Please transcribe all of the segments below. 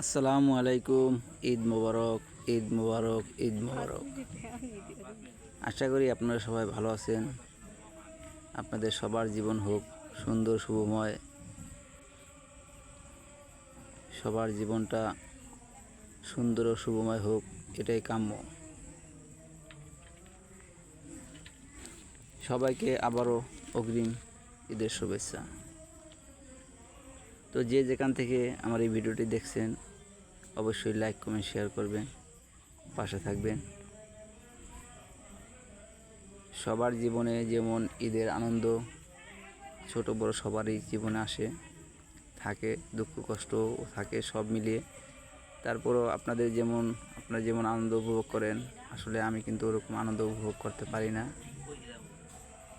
আসসালামু আলাইকুম, ঈদ মোবারক ঈদ মোবারক ঈদ মোবারক। আশা করি আপনারা সবাই ভালো আছেন। আপনাদের সবার জীবন হোক, সুন্দর, শুভময়। সবার জীবনটা সুন্দর ও শুভময় হোক, এটাই কাম্য। সবাইকে আবারও অগ্রিম ঈদের শুভেচ্ছা। তো যে যেখান থেকে আমার এই ভিডিওটি দেখছেন অবশ্যই লাইক কমেন্ট শেয়ার করবেন, পাশে থাকবেন। সবার জীবনে যেমন ঈদের আনন্দ, ছোট বড় সবারই জীবনে আসে, থাকে দুঃখ, কষ্ট থাকে সব মিলিয়ে। তারপরও আপনাদের যেমন, আপনারা যেমন আনন্দ উপভোগ করেন, আসলে আমি কিন্তু ওরকম আনন্দ উপভোগ করতে পারি না।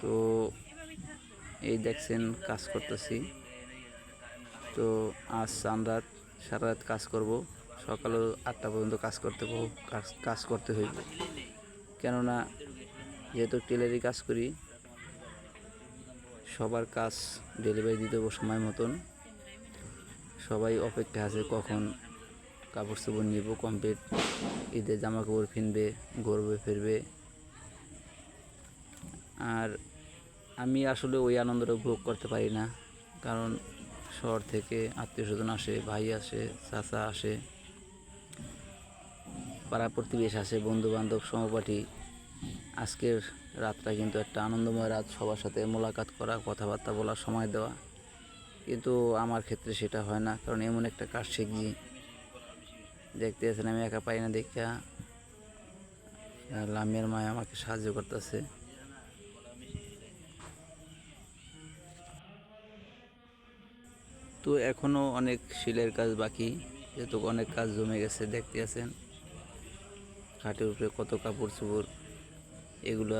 তো এই দেখছেন, কাজ করতেছি। তো আজ রাত, সারা রাত কাজ করব। সকালে আটটা পর্যন্ত কাজ করতে কাজ করতে হইব। কেননা, যেহেতু টেলারি কাজ করি, সবার কাজ ডেলিভারি দিতে হব সময় মতন। সবাই অপেক্ষা আছে কখন কাপড় চোপড় নিব কমপ্লিট ঈদের জামা কাপড় কিনবে গরবে ফিরবে। আর আমি আসলে ওই আনন্দটা উপভোগ করতে পারি না, কারণ শহর থেকে আত্মীয় স্বজন আসে, ভাই আসে, চাচা আসে। পাড়া প্রতিবেশ আছে বন্ধু বান্ধব সহপাঠী আজকের রাতটা কিন্তু একটা আনন্দময় রাত, সবার সাথে মোলাকাত করা, কথাবার্তা বলার সময় দেওয়া। কিন্তু আমার ক্ষেত্রে সেটা হয় না, কারণ এমন একটা কাজ শিখছি দেখতে আছেন আমি একা পাই না দেখা। লামিয়ার মায় আমাকে সাহায্য করতেছে। তো এখনও অনেক শিলের কাজ বাকি, যেহেতু অনেক কাজ জমে গেছে দেখতে আছেন খাটের উপরে কত কাপড় চোপড় এগুলো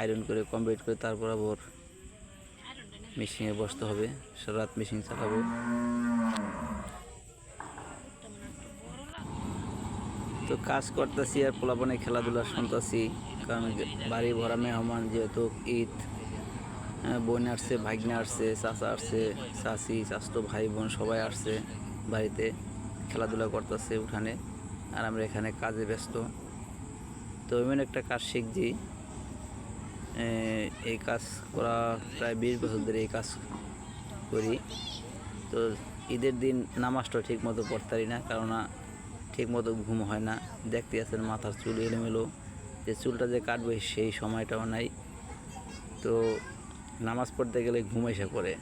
আয়রন করে কমপ্লিট করে তারপর আবার মেশিনে বসতে হবে। সারা রাত মেশিন চালাবো। তো কাজ করতেছি আর পোলাপনে খেলাধুলা শুনতেছি কারণ বাড়ি ভরা মেহমান যেহেতু ঈদ হ্যাঁ, বোন আসছে ভাগ্নে আসছে চাচা আসছে চাচি চাচতো ভাই বোন সবাই আসছে বাড়িতে খেলাধুলা করতেছে উঠানে। আর আমরা এখানে কাজে ব্যস্ত। তো এমন একটা কাজ শিখছি। এই কাজ করা প্রায় বিশ বছর ধরে এই কাজ করি। তো ঈদের দিন নামাজটা ঠিক মতো পড়তে পারি না, কেননা ঠিক মতো ঘুম হয় না। দেখতে আছেন মাথার চুল এলোমেলো। যে চুলটা যে কাটবে সেই সময়টাও নাই। তো নামাজ পড়তে গেলে ঘুম এসে পড়ে।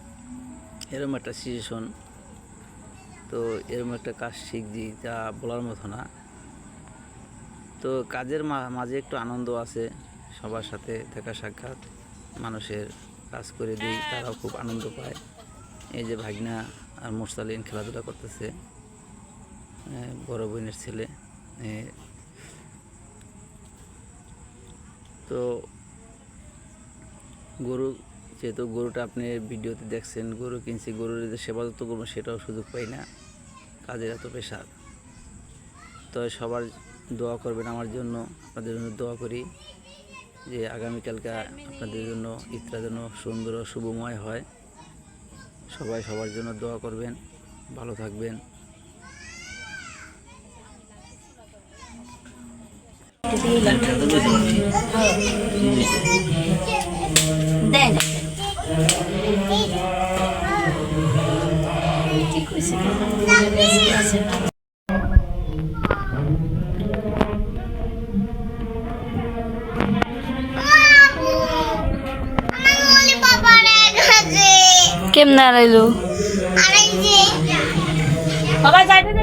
এরকম একটা সিচুয়েশন তো এরকম একটা কাজ শিখছি যা বলার মতো না। তো কাজের মাঝে একটু আনন্দ আছে, সবার সাথে দেখা সাক্ষাৎ, মানুষের কাজ করে দিই, তারাও খুব আনন্দ পায়। এই যে ভাগনা আর মোরসালিন খেলাধুলা করতেছে বড় বোনের ছেলে তো গরু যেহেতু গরুটা আপনি ভিডিওতে দেখছেন, গরু কিনছি, গরুর যে সেবা যত্ন করব সেটাও সুযোগ পাই না। কাজের এত পেশার তো সবার দোয়া করবেন আমার জন্য, আপনাদের জন্য দোয়া করি যে আগামীকালকে আপনাদের জন্য ঈদটা যেন সুন্দর ও শুভময় হয়। সবাই সবার জন্য দোয়া করবেন, ভালো থাকবেন। দেন। ঠিক হয়েছে আছে কেমনে আড়াইলো বাবা যাইতে দে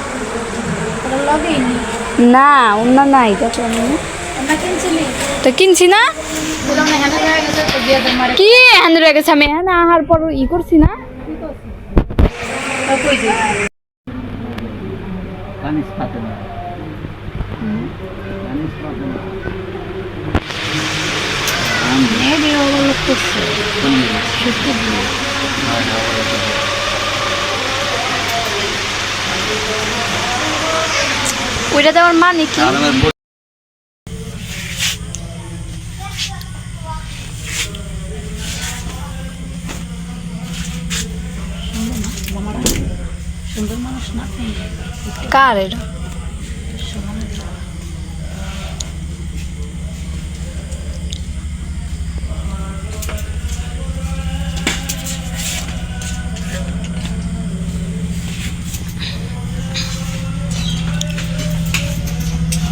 না অন্য নাই তো কিনছি না? কি হ্যান্ড রয়ে গেছে আমি হ্যাঁ আহার পর ই করছি না। কানিস ওইটা দেওয়ার মানে কি? কার এটা?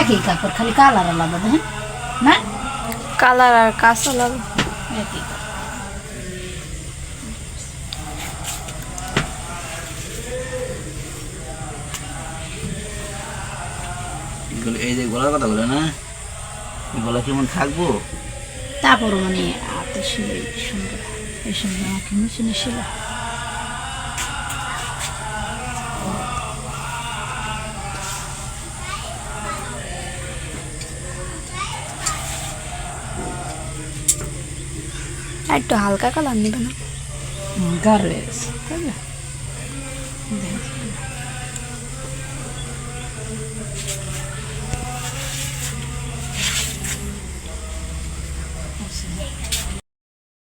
একই কাপড় খালি কালার আলাদা দেখেন। না? কালার আর কাঁচা লাল একই। এই যে গলার কথা বলে না গলা কেমন থাকব? তারপরও মানে এত সুন্দর সুন্দর এই সুন্দর আমাকে মেশিনে ছিল। আর একটু হালকা কালার নিবে না? গাঢ় হয়ে গেছে তাই না?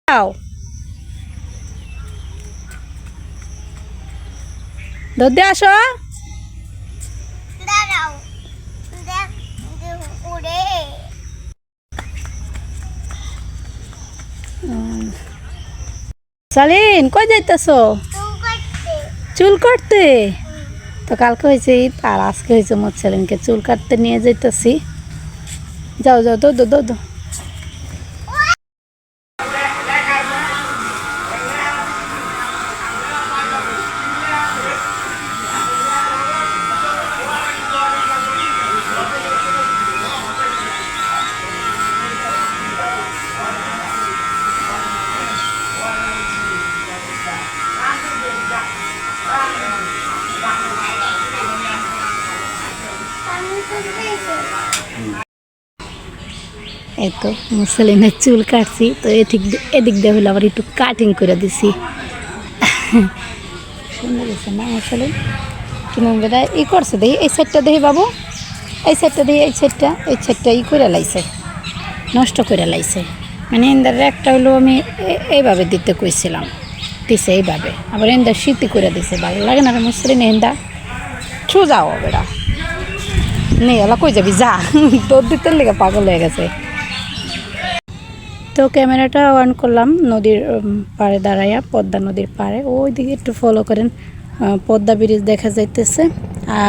দাও। দুধ দিয়ে আসো। সালিন কই যাইতেছো? চুল কাটতে। তো কালকে হয়েছে ঈদ আর আজকে হয়েছে মোট সেলিনকে চুল কাটতে নিয়ে যাইতেছি। যাও যাও দো দো দো এই তো মুসলিনের চুল কাটছি, তো এদিক এদিক দিয়ে হলো আবার একটু কাটিং করে দিছি। সুন্দর না মুসলিন কিনুন বেদা ই করছে দেখি এই সাইডটা দেখি বাবু। এই সাইডটা দেখি এই সাইডটা এই সাইডটা ই করে লাইছে। নষ্ট করে লাইছে। মানে এন্দার একটা হলো আমি এইভাবে দিতে কইছিলাম। দিছে এইভাবে। আবার এন্দা শীতি করে দিছে। ভালো লাগে না রে মুসলিন এন্দা? ছু যাও বেড়া। নেই, ওলা কই যাবি? যা। তোর দিতে লেগে পাগল হয়ে গেছে। তো ক্যামেরাটা অন করলাম, নদীর পাড়ে দাঁড়াইয়া, পদ্মা নদীর পাড়ে। ওই দিকে একটু ফলো করেন পদ্মা ব্রিজ দেখা যাইতেছে।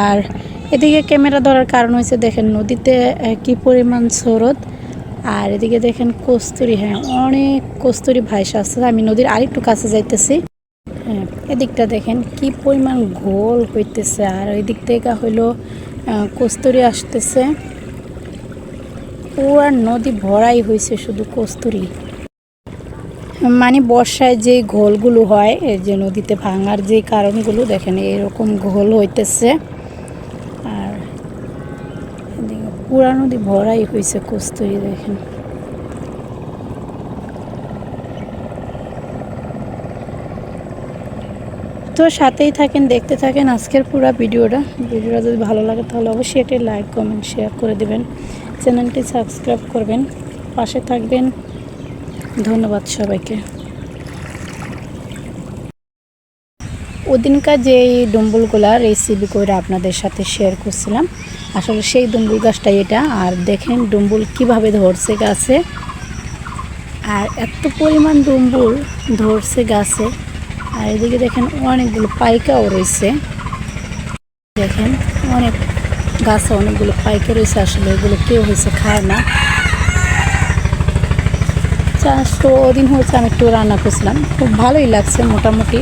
আর এদিকে ক্যামেরা ধরার কারণ হয়েছে দেখেন নদীতে কি পরিমাণ স্রোত। আর এদিকে দেখেন কস্তুরি হ্যাঁ অনেক কস্তুরি ভাইসা আছে। আমি নদীর আরেকটু কাছে যাইতেছি। হ্যাঁ এদিকটা দেখেন কি পরিমাণ ঘোল হইতেছে। আর ওই দিক থেকে হইল কস্তুরি আসতেছে। পুরা নদী ভরাই হয়েছে শুধু কস্তুরি। মানে বর্ষায় যে ঘোলগুলো হয়, এই যে নদীতে ভাঙার যে কারণগুলো, দেখেন এরকম ঘোল হইতেছে। আর পুরা নদী ভরাই হয়েছে কস্তুরি, দেখেন। তো সাথেই থাকেন, দেখতে থাকেন আজকের পুরো ভিডিওটা। ভিডিওটা যদি ভালো লাগে তাহলে অবশ্যই একটি লাইক কমেন্ট শেয়ার করে দেবেন। চ্যানেলটি সাবস্ক্রাইব করবেন। পাশে থাকবেন। ধন্যবাদ সবাইকে। ওদিনকার যে ডুম্বুলগুলা রেসিপি করে আপনাদের সাথে শেয়ার করছিলাম, আসলে সেই ডুম্বুল গাছটাই এটা। আর দেখেন ডুম্বুল কীভাবে ধরছে গাছে। আর এত পরিমাণ ডুম্বুল ধরছে গাছে। আর এদিকে দেখেন অনেকগুলো পাইকাও রয়েছে। দেখেন অনেক গাছে অনেকগুলো পাইকা রয়েছে, আসলে এগুলো কেউ হয়েছে খায় না। চাষ তো ওদিন হয়েছে, আমি একটু রান্না করছিলাম। খুব ভালোই লাগছে মোটামুটি।